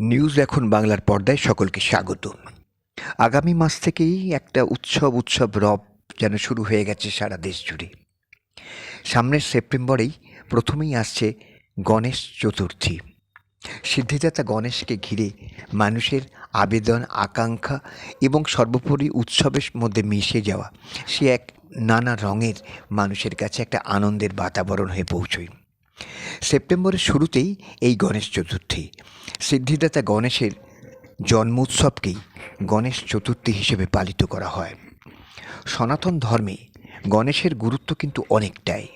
News এখন বাংলার পর্দায় সকলকে স্বাগত। আগামী মাস থেকেই একটা উৎসব উৎসব রব যেন শুরু হয়ে গেছে সারা দেশ জুড়ে। সামনের সেপ্টেম্বরেই প্রথমেই আসছে গণেশ চতুর্থী। সিদ্ধিদাতা গণেশকে ঘিরে মানুষের আবেদন, আকাঙ্ক্ষা এবং সর্বোপরি উৎসবের মধ্যে মিশে যাওয়া সে এক নানা রঙের মানুষের কাছে একটা আনন্দের বাতাবরণ হয়ে পৌঁছয়। সেপ্টেম্বরের শুরুতেই এই গণেশ চতুর্থী। সিদ্ধিদাতা গণেশের জন্মোৎসবকেই গণেশ চতুর্থী হিসেবে পালিত করা হয়। সনাতন ধর্মে গণেশের গুরুত্ব কিন্তু অনেকটাই।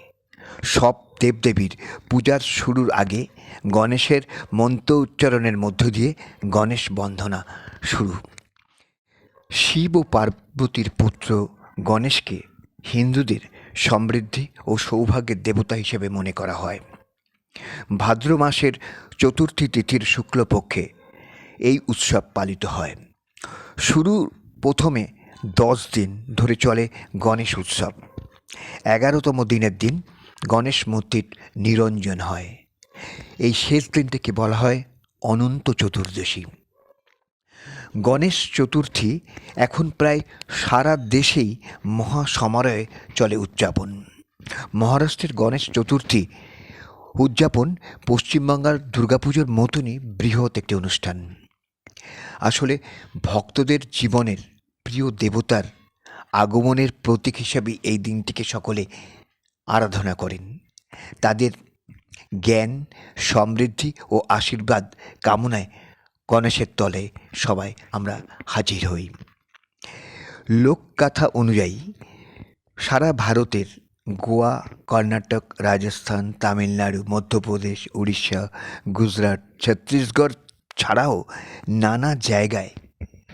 সব দেবদেবীর পূজার শুরুর আগে গণেশের মন্ত্র উচ্চারণের মধ্য দিয়ে গণেশ বন্দনা শুরু। শিব ও পার্বতীর পুত্র গণেশকে হিন্দুদের সমৃদ্ধি ও সৌভাগ্যের দেবতা হিসেবে মনে করা হয়। ভাদ্র মাসের চতুর্থী তিথির শুক্লপক্ষে এই উৎসব পালিত হয়। শুরু প্রথমে দশ দিন ধরে চলে গণেশ উৎসব। এগারোতম দিনের দিন গণেশ মূর্তির নিরঞ্জন হয়। এই শেষ দিনটিকে বলা হয় অনন্ত চতুর্দশী। গণেশ চতুর্থী এখন প্রায় সারা দেশেই মহা সমারোহে চলে উদযাপন। মহারাষ্ট্রের গণেশ চতুর্থী উদযাপন পশ্চিমবাংলার দুর্গাপুজোর মতনই বৃহৎ একটি অনুষ্ঠান। আসলে ভক্তদের জীবনের প্রিয় দেবতার আগমনের প্রতীক হিসাবে এই দিনটিকে সকলে আরাধনা করেন। তাদের জ্ঞান, সমৃদ্ধি ও আশীর্বাদ কামনায় গণেশের তলে সবাই আমরা হাজির হই। লোকগাথা অনুযায়ী সারা ভারতের গোয়া, কর্ণাটক, রাজস্থান, তামিলনাড়ু, মধ্যপ্রদেশ, উড়িষ্যা, গুজরাট, ছত্তিশগড় ছাড়াও নানা জায়গায়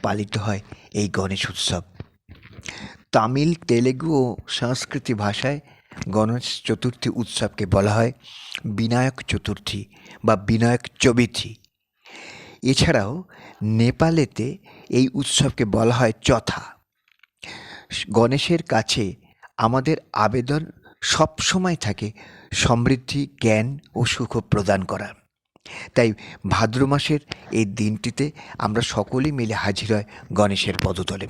পালিত হয় এই গণেশ উৎসব। তামিল, তেলেগু ও সংস্কৃতি ভাষায় গণেশ চতুর্থী উৎসবকে বলা হয় বিনায়ক চতুর্থী বা বিনায়ক চবিথি। এছাড়াও নেপালেতে এই উৎসবকে বলা হয় চথা। গণেশের কাছে আমাদের আবেদন সব সময় থাকে সমৃদ্ধি, জ্ঞান ও সুখ প্রদান করা তাই ভাদ্র মাসের এই দিনটিতে আমরা সকলেই মিলে হাজির হয় গণেশের পদতলে।